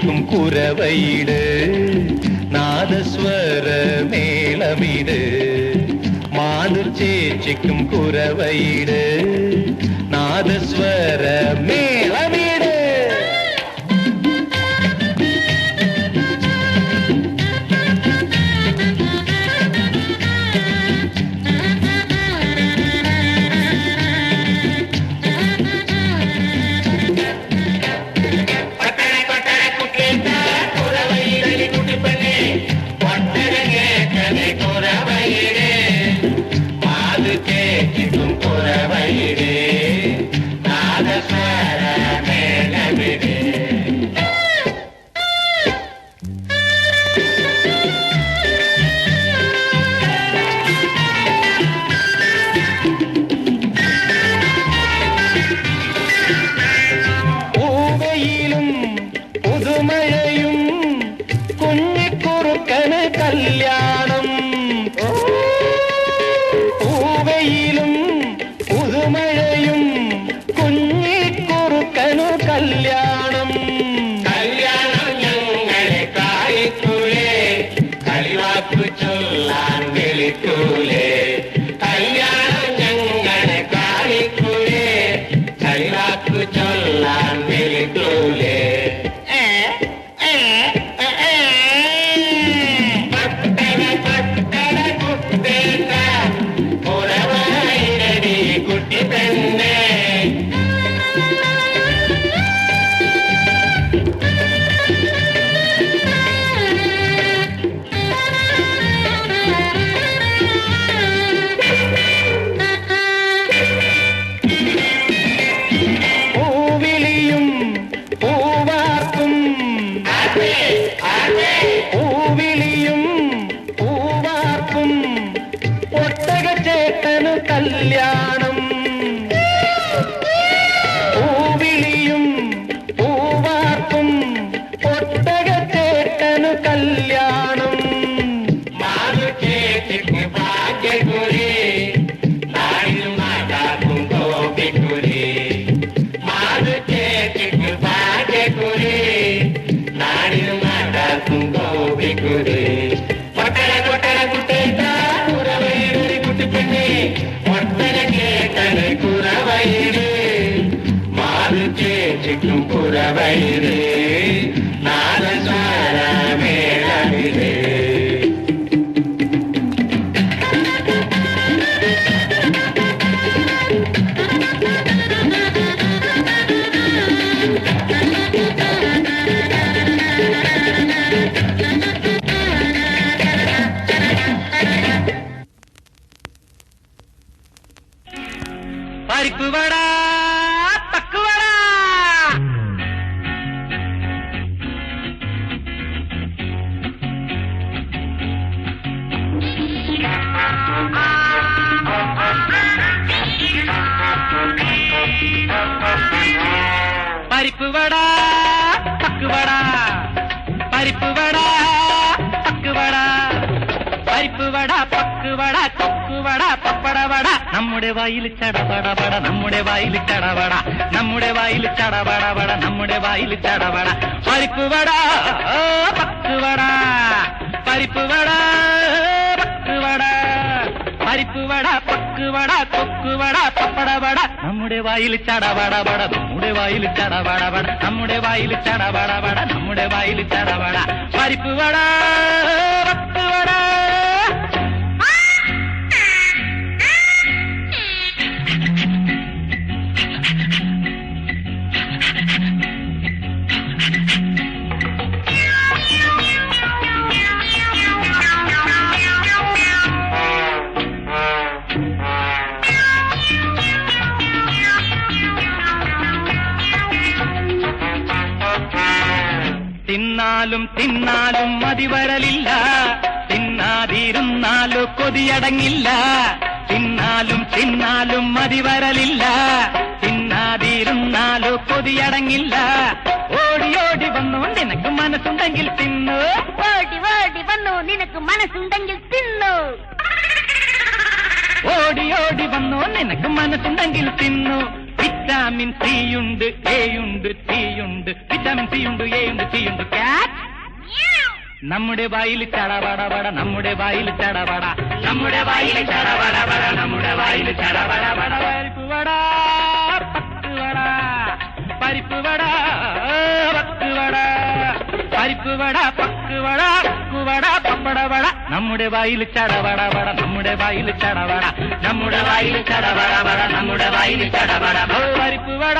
குதிக்கும் குறவையிடு நாதஸ்வர மேளமிடு மாதுர் சேச்சிக்கும் குறவையிடு நாதஸ்வர மேளமிடு கிடும் புறவையிலே ಕಲ್ಯಾಣ seveyri പരിപ്പ് വട തക്കുവട പരിപ്പ് വട പക്ക് വട കൊക്ക് വട പപ്പട വട നമ്മുടെ വായിൽ ചടപട വട നമ്മുടെ വായിൽ ചടവട നമ്മുടെ വായിൽ ചടപട വട നമ്മുടെ വായിൽ ചടവട പരിപ്പ് വട ഓ, പക്ക് വട പരിപ്പ് വട പക്ക് വട പരിപ്പ് വട പക്ക് വട കൊക്ക് വട പപ്പട വട നമ്മുടെ വായിൽ ചടവട വട നമ്മുടെ വായിൽ ചടവട വട നമ്മുടെ വായിൽ ചടവട വട നമ്മുടെ വായിൽ ചടവട പരിപ്പ് വട പക്ക് കൊതിയടങ്ങില്ല തിന്നാലും തിന്നാലും മതിവരലില്ല. തിന്നാതിരുന്നാലോ കൊതിയടങ്ങില്ല ഓടി ഓടി വന്നു നിനക്ക് മനസ്സുണ്ടെങ്കിൽ തിന്നു. ഓടി ഓടി വന്നു നിനക്ക് മനസ്സുണ്ടെങ്കിൽ തിന്നു. ഓടി ഓടി വന്നു നിനക്ക് മനസ്സുണ്ടെങ്കിൽ തിന്നു. വിറ്റാമിൻ സി ഉണ്ട് എ ഉണ്ട് സി ഉണ്ട്. വിറ്റാമിൻ സി ഉണ്ട് എ ഉണ്ട് സി ഉണ്ട്. ക്യാറ്റ് നമ്മുടെ വായിൽ ചടപടപട നമ്മുടെ വായിൽ ചടപട നമ്മുടെ വായിൽ ചടപടപട നമ്മുടെ വായിൽ ചടപടപട പരിപ്പുവട പത്തുവട പരിപ്പുവട പത്തുവട പരിപ്പുവട പക്കുവട കുവട പപ്പടവട നമ്മുടെ വായിൽ ചടപടപട നമ്മുടെ വായിൽ ചടപട നമ്മുടെ വായിൽ ചടപടപട നമ്മുടെ വായിൽ ചടപട പരിപ്പുവട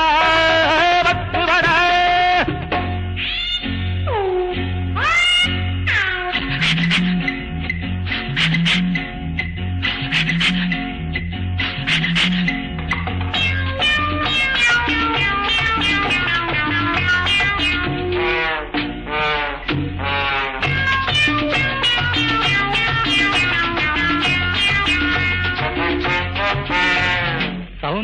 പത്തുവട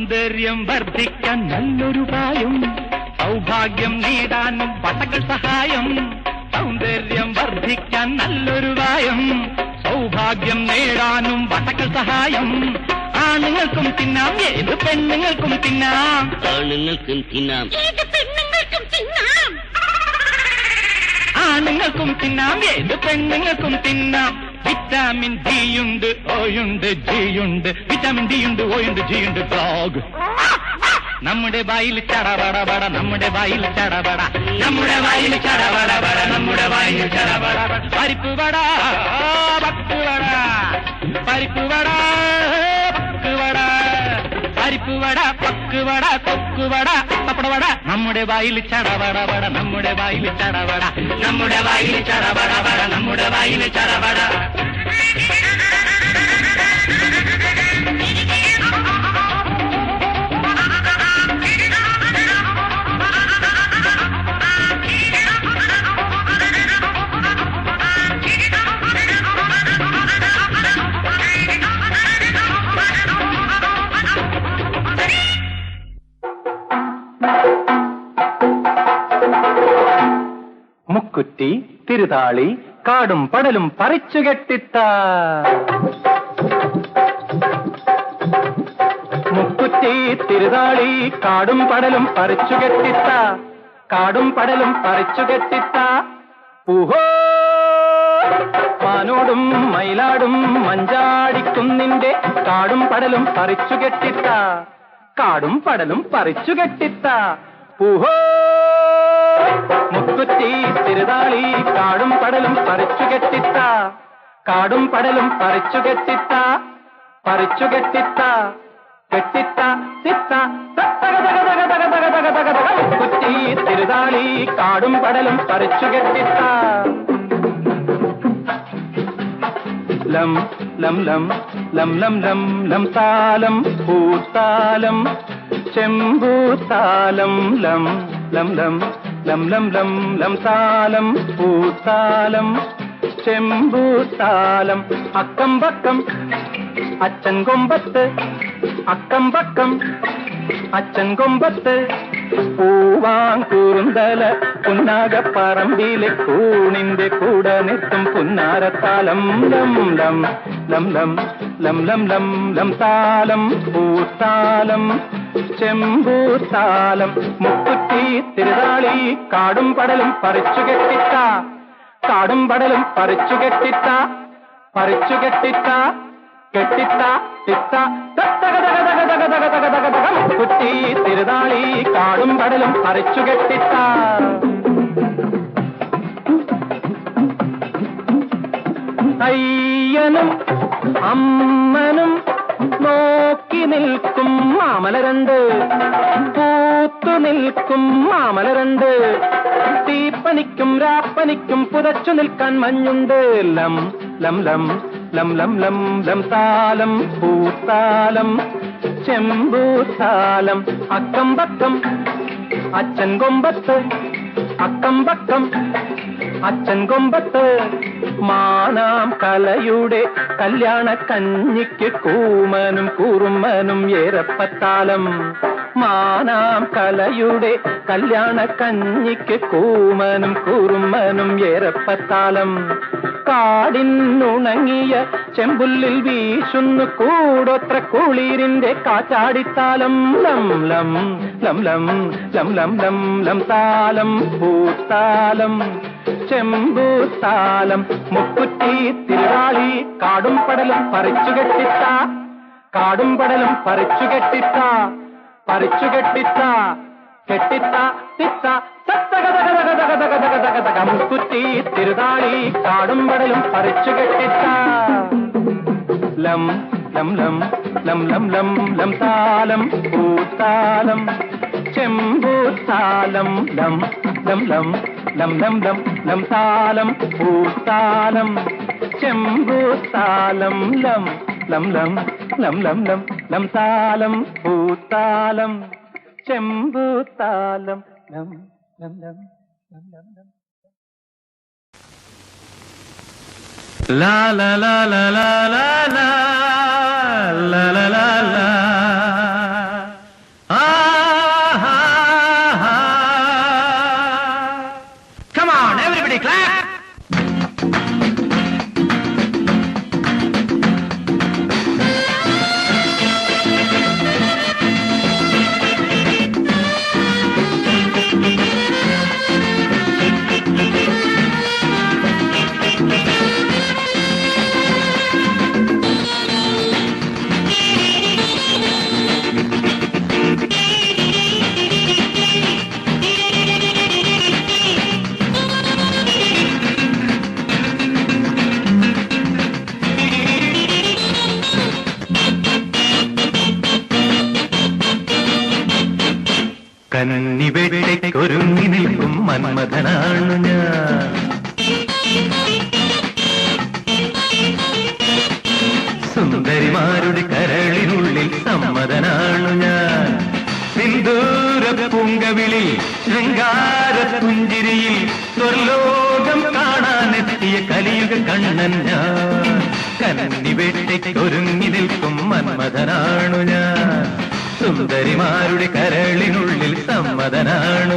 സൗന്ദര്യം വർദ്ധിക്കാൻ നല്ലൊരു പ്രായം സൗഭാഗ്യം നേടാനും പട്ടകൾ സഹായം. സൗന്ദര്യം വർദ്ധിക്കാൻ നല്ലൊരു വായം സൗഭാഗ്യം നേടാനും വട്ടക്കൾ സഹായം. ആണുങ്ങൾക്കും തിന്നാം ഏത് പെണ്ണുങ്ങൾക്കും തിന്നാം. ആണുങ്ങൾക്കും തിന്നാം. ഏത് പെണ്ണുങ്ങൾക്കും തിന്നാം? ആണുങ്ങൾക്കും തിന്നാം ഏത് പെണ്ണുങ്ങൾക്കും തിന്നാം. വിറ്റാമിൻ ഡി ഉണ്ട് ഓയുണ്ട് ഉണ്ട് വിറ്റാമിൻ ഡി ഉണ്ട് ഓയുണ്ട് ഉണ്ട് ഡോഗ് നമ്മുടെ വായിൽ ചടപടപട നമ്മുടെ വായിൽ ചടപട. നമ്മുടെ വായിൽ ചടപടപട നമ്മുടെ വായിൽ ചടപട. പരിപ്പ് വട പത്ത് വട. പരിപ്പ് വട പത്ത് വട. പരിപ്പ് വട പത്ത് தொக்கு வட தொக்கு வட பப்பட வட. நம்முடைய வாயில் சடவட வட நம்முடைய வாயில் சடவட நம்முடைய வாயில் சடவட வட நம்முடைய வாயில் சடவட മുക്കുറ്റി തിരുതാളി കാടും പടലും പറിച്ചു കെട്ടിത്ത. മുക്കുറ്റി തിരുതാളി കാടും പടലും പറിച്ചു കെട്ടിത്ത. കാടും പടലും പറിച്ചു കെട്ടിത്ത. പൂഹോ മാനോടും മയിലാടും മഞ്ചാടിക്കുന്നിന്റെ കാടും പടലും പറിച്ചു കെട്ടിത്ത. കാടും പടലും പറിച്ചു കെട്ടിത്ത. ഊഹോ! മുക്കുറ്റി തിരുതാളി കാടും പടലും പറിച്ചു കെട്ടിത്ത കാടും പടലും പറിച്ചു കെട്ടിത്ത പറിച്ചു കെട്ടിത്ത കെട്ടിത്ത തിത്ത തിരുതാളി കാടും പടലും പറിച്ചു കെട്ടിത്ത ലം ലം ലം ലം ലം ലം లం తాళం పూతాళం చెంబు ലം ലം లం ലം ലം ലം ലം താലം പൂത്താലം ചെമ്പൂത്താലം അക്കം പക്കം അച്ഛൻ കൊമ്പത്ത് അക്കം പക്കം അച്ഛൻ കൊമ്പത്ത് പൂവാൻ കുറുന്തല പുന്നാകപ്പറമ്പിലെ കൂണിന്റെ കൂടെ നിർത്തും പുന്നാരത്താലം. ലം ലം ലം ലം ലം ലം ലം ലം താലം പൂത്താലം ചെമ്പൂത്താലം മുക്കുറ്റി തിരുതാളി കാടും പടലും പറിച്ചു കെട്ടിട്ട കാടും പടലും പറിച്ചു കെട്ടിട്ട പറിച്ചു കെട്ടിത്ത കെട്ടിത്ത തിത്ത കുറ്റി തിരുതാളി കാടും കടലും പറിച്ചു കെട്ടിട്ട അയ്യനും അമ്മനും നോക്കി നിൽക്കും മാമല രണ്ട് പൂത്തു നിൽക്കും മാമല രണ്ട് തീപ്പനിക്കും രാപ്പനിക്കും പുതച്ചു നിൽക്കാൻ മഞ്ഞുണ്ട് ലം ലം ലം ലം ലം ലം ലം താലം പൂത്താലം ചെമ്പൂത്താലം അക്കം പക്കം അച്ഛൻ കൊമ്പത്ത് അക്കം പക്കം അച്ഛൻ കൊമ്പത്ത് മാനാം കലയുടെ കല്യാണ കഞ്ഞിക്ക് കൂമനും കൂറുമനും ഏറപ്പത്താലം മാനാം കലയുടെ കല്യാണ കഞ്ഞിക്ക് കൂമനും കുറുമനും ഏറപ്പത്താലം കാടിനുണങ്ങിയ ചെമ്പുല്ലിൽ വീശുന്നു കൂടൊത്ര കുളിരിന്റെ കാറ്റാടിത്താലം. ലം ലം ലം ലം ലം ലം ലം ലം താലം പൂത്താലം ചെമ്പൂത്താലം. മുക്കുറ്റി തിരുവാളി കാടും പടലും പറിച്ചു കെട്ടിത്ത കാടും പടലും പറിച്ചു കെട്ടിത്ത പറിച്ചു കെട്ടിത്ത. കെട്ടിത്ത തിത്ത തത്തകതകതകതകതകതകതക മുക്കുറ്റി തിരുതാളി കാടും പടലും പറിച്ചു കെട്ടിത്ത ലം ലം ലം ലം ലം ലം ലം താലം പൂത്താലം ചെമ്പൂത്താലം ലം ലം ലം ലം ലം ലം ലം താലം പൂത്താലം ചെമ്പൂത്താലം ലം ലം ലം ലം ലം ലം ലം താലം പൂത്താലം ചെമ്പൂത്താലം ലം ലം ലം ലം ലം ലം La la la la la la la la la la la കന്നിവേട്ടയ്ക്കൊരുങ്ങി നിൽക്കും മന്മഥനാണ് ഞാൻ. സുന്ദരിമാരുടെ കരളിനുള്ളിൽ സമ്മതനാണ് ഞാൻ. സിന്ദൂര പൂങ്കവിളിൽ ശൃംഗാര പുഞ്ചിരിയിൽ സ്വർലോകം കാണാനെത്തിയ കലിയുഗ കണ്ണൻ ഞാൻ. കന്നിവേട്ടയ്ക്കൊരുങ്ങി നിൽക്കും മന്മഥനാണു ഞാൻ. സുന്ദരിമാരുടെ കരളിനുള്ളിൽ മദനാണു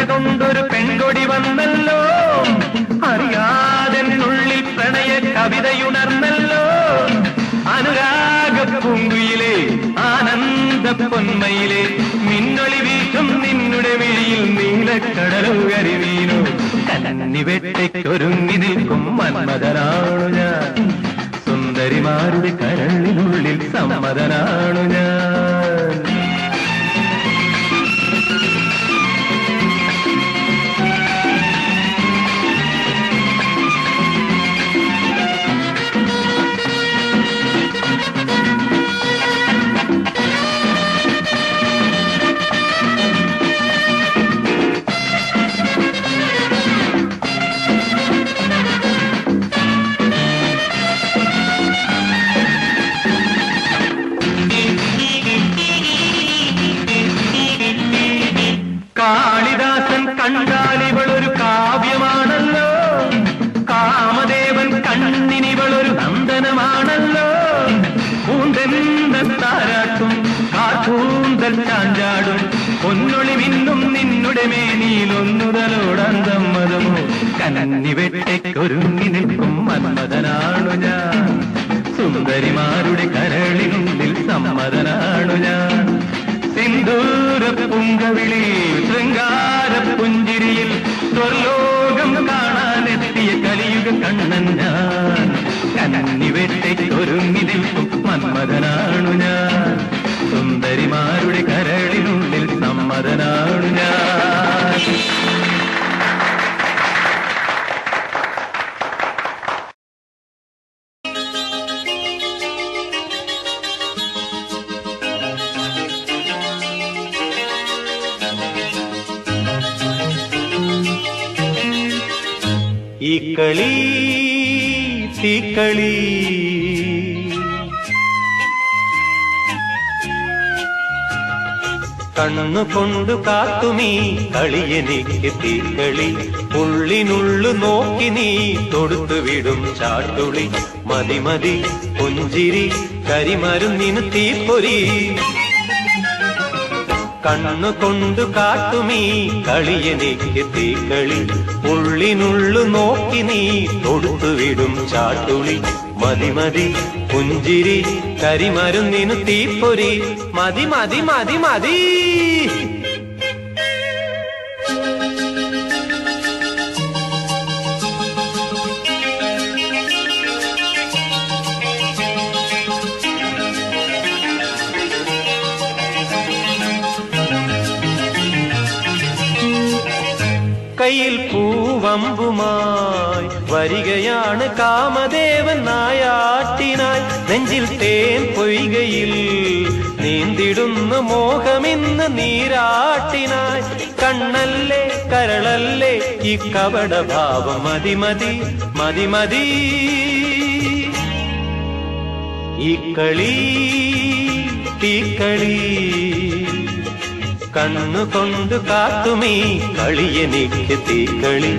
കൊണ്ടൊരു പെൺകൊടി വന്നല്ലോ. അറിയാതെ ഉള്ളിൽ പ്രണയ കവിതയുണർന്നല്ലോ. അനുരാഗ പൂങ്കുയിലെ ആനന്ദ പൊന്മയിലെ മിന്നൊളി വീശും നിന്നുടെ വിഴിയിൽ നീലക്കടലു കലന്നി കന്നിവെട്ടയ്ക്കൊരുങ്ങി നിൽക്കും മന്മതനാണു ഞാൻ. സുന്ദരിമാരുടെ കരളിനുള്ളിൽ സമ്മതനാണു ഞാൻ. കാളിദാസൻ കണ്ടാലിവളൊരു കാവ്യമാണല്ലോ. കാമദേവൻ കണ്ണിനിവളൊരു നന്ദനമാണല്ലോ. താരാട്ടും കാൂന്തൽ ചാഞ്ചാടും. പൊന്നൊളി മിന്നും നിന്നുടെ മേനിയിലൊന്നുതലോടന്തമ്മതമോ മതമോ. കന്നിവെട്ടയ്ക്കൊരുങ്ങി നിൽക്കും മന്മതനാണു ഞാൻ. സുന്ദരിമാരുടെ കരളിനുള്ളിൽ സമ്മതനാണു ഞാൻ. സിന്ദൂര പുങ്കവിളി കണ്ണൻ ഞാൻ. കന്നി മന്മഥനാ. കണ്ണുകൊണ്ടു കാത്തുമീ കളിയെനിക്ക് തീക്കളി ഉള്ളിനുള്ളു നോക്കി നീ. തൊടുത്തു വിടും ചാട്ടുളി മതി മതി പുഞ്ചിരി കരിമരുന്നിന് തീപ്പൊരി കണ്ണുകൊണ്ടു കാട്ടുമീ കളിയെനിക്ക് തീക്കളി ഉള്ളിനുള്ളു നോക്കി നീ. തൊടുത്തു വിടും ചാട്ടുളി മതി മതി പുഞ്ചിരി കരിമരുന്നിന് തീപ്പൊരി മതി മതി മതി മതി. കയ്യിൽ പൂവമ്പുമായി വരികയാണ് കാമദേവൻ നായാട്ടിനായി നെഞ്ചിൽ തേൻ പൊയ്കയിൽ നീന്തിടുന്നു മോഹമിന്ന് നീരാട്ടിനായി. കണ്ണല്ലേ കരളല്ലേ ഈ കപടഭാവം മതി മതി മതി മതി. ഈ കളി തീക്കളി കണ്ണുകൊണ്ട് കാത്തുമീ കളിയെനിക്ക് തീക്കളി.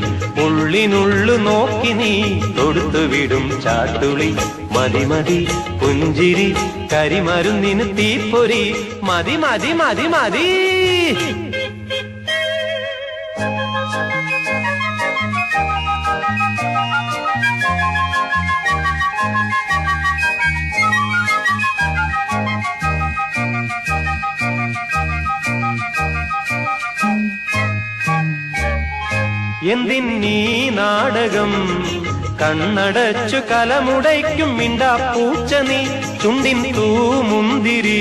ഉള്ളിനുള്ളു നോക്കി നീ തൊടുത്തുവിടും ചാട്ടുളി. മതി മതി പുഞ്ചിരി കരിമരുന്നിന് തീപ്പൊരി. മതി മതി മതി മതി. എന്തിന്നീ നാടകം? കണ്ണടച്ചു കലമുടയ്ക്കും മിണ്ടാ പൂച്ച നീ ചുണ്ടിൻ തൂമുന്തിരി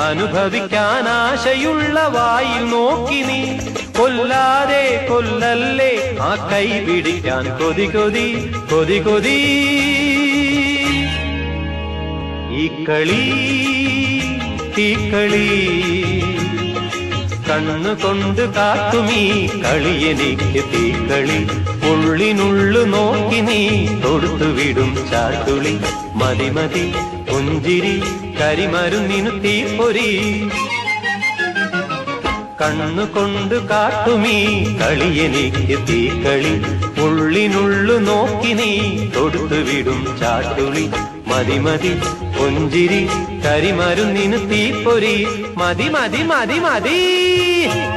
അനുഭവിക്കാൻ ആശയുള്ള വായിൽ നോക്കി നീ കൊല്ലാതെ കൊല്ലല്ലേ ആ കൈ പിടിക്കാൻ കൊതി കൊതി കൊതി കൊതി. ഈ കളി തീക്കളി കണ്ണുകൊണ്ട് കാത്തുമീ കളിയെനിക്ക് തീക്കളി ഉള്ളിനുള്ളു നോക്കി നീ തൊടുത്തുവിടും ചാട്ടുളി. മതി മതി പുഞ്ചിരി കരിമരുന്നിനു തീപ്പൊരി. കണ്ണുകൊണ്ട് കാട്ടുമീ കളിയെനിക്ക് തീക്കളി. ഉള്ളിനുള്ളു നോക്കി നീ തൊടുത്തുവിടും ചാട്ടുളി. മതി മതി പുഞ്ചിരി തീ തീപ്പൊരി. മതി മതി മതി മതി.